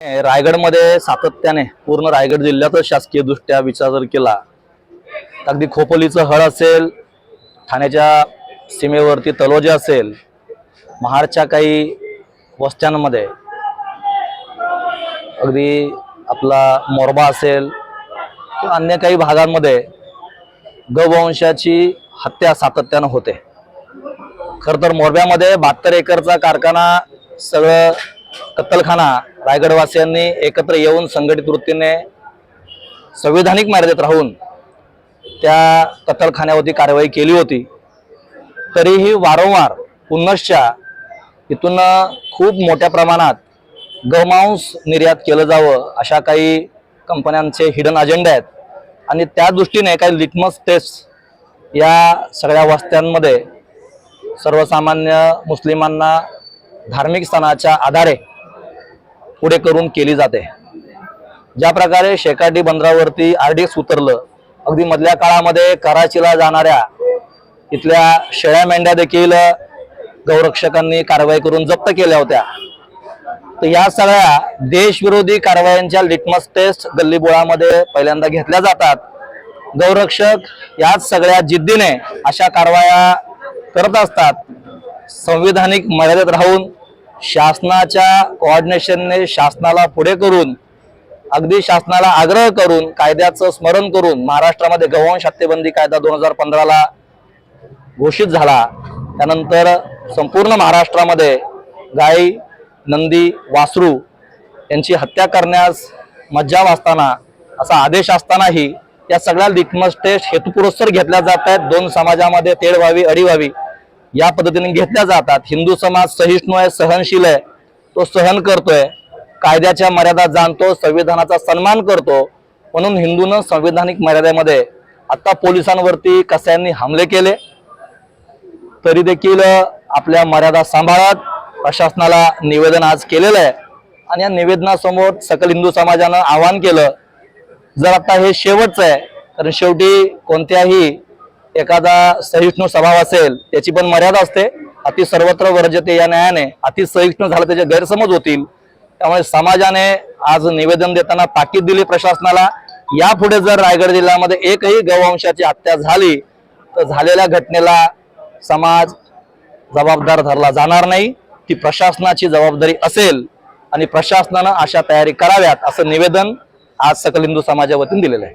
रायगडमध्ये सातत्याने पूर्ण रायगड जिल्ह्याचा शासकीय दृष्ट्या विचार जर केला अगदी खोपोलीचं हळ असेल ठाण्याच्या सीमेवरती तलोजी असेल महाडच्या काही वस्त्यांमध्ये अगदी आपला मोरबा असेल किंवा अन्य काही भागांमध्ये गवंशाची हत्या सातत्यानं होते. खरं तर मोरब्यामध्ये बहात्तर एकरचा कारखाना सगळं कत्तलखाना रायगडवासियांनी एकत्र येऊन संघटित वृत्तीने संविधानिक मर्यादेत राहून त्या कत्तलखान्यावरती कारवाई केली होती. तरीही वारंवार पुनश्च्या इथून खूप मोठ्या प्रमाणात गमांस निर्यात केलं जावं अशा काही कंपन्यांचे हिडन अजेंडा आहेत. आणि त्या दृष्टीने काही लिटमस टेस्ट या सगळ्या वस्त्यांमध्ये सर्वसामान्य मुस्लिमांना धार्मिक स्थानाच्या आधारे पुढे करून केली जाते. ज्या प्रकारे शेकाटी बंदरावरती आरडीएक्स उतरलं अगदी मधल्या काळामध्ये कराचीला जाणाऱ्या इथल्या शेळ्या मेंढ्या देखील गौरक्षकांनी कारवाई करून जप्त केल्या होत्या. तर या सगळ्या देशविरोधी कारवायांच्या लिटमस टेस्ट गल्लीबोळामध्ये पहिल्यांदा घेतल्या जातात. गौरक्षक याच सगळ्या जिद्दीने अशा कारवाया करत असतात. संविधानिक मर्यादेत राहून शासनाच्या कोऑर्डिनेशनने शासनाला पुढे करून अगदी शासनाला आग्रह करून कायद्याचं स्मरण करून महाराष्ट्रामध्ये गवंश हत्येबंदी कायदा दोन हजार पंधराला घोषित झाला. त्यानंतर संपूर्ण महाराष्ट्रामध्ये गाई नंदी वासरू यांची हत्या करण्यास मज्जाव असताना असा आदेश असतानाही या सगळ्या लिटमस टेस्ट हेतुपुरस्सर घेतल्या जात आहेत. दोन समाजामध्ये तेढ व्हावी अडी व्हावी. या पद्धतीने घेतल्या जातात. हिंदू समाज सहिष्णू आहे सहनशील आहे तो सहन करतोय. कायद्याच्या मर्यादा जाणतो संविधानाचा सन्मान करतो. म्हणून हिंदूनं संविधानिक मर्यादेमध्ये आत्ता पोलिसांवरती कसायांनी हमले केले. तरी देखील आपल्या मर्यादा सांभाळत. प्रशासनाला निवेदन आज केलेलं आहे. आणि या निवेदनासमोर सकल हिंदू समाजानं आवाहन केलं. जर आता हे शेवटचं आहे कारण शेवटी कोणत्याही एखादा सहिष्णू स्वभाव असेल त्याची पण मर्यादा असते. अति सर्वत्र वर्जते या न्यायाने. अति सहिष्णू झालं त्याचे गैरसमज होतील. त्यामुळे समाजाने आज निवेदन देताना ताकीद दिली प्रशासनाला. यापुढे जर रायगड जिल्ह्यामध्ये एकही गौवंशाची हत्या झाली तर झालेल्या घटनेला समाज जबाबदार धरला जाणार नाही. ती प्रशासनाची जबाबदारी असेल आणि प्रशासनानं अशा तयारी कराव्यात असं निवेदन आज सकल हिंदू समाजा वतीने दिलेलं आहे.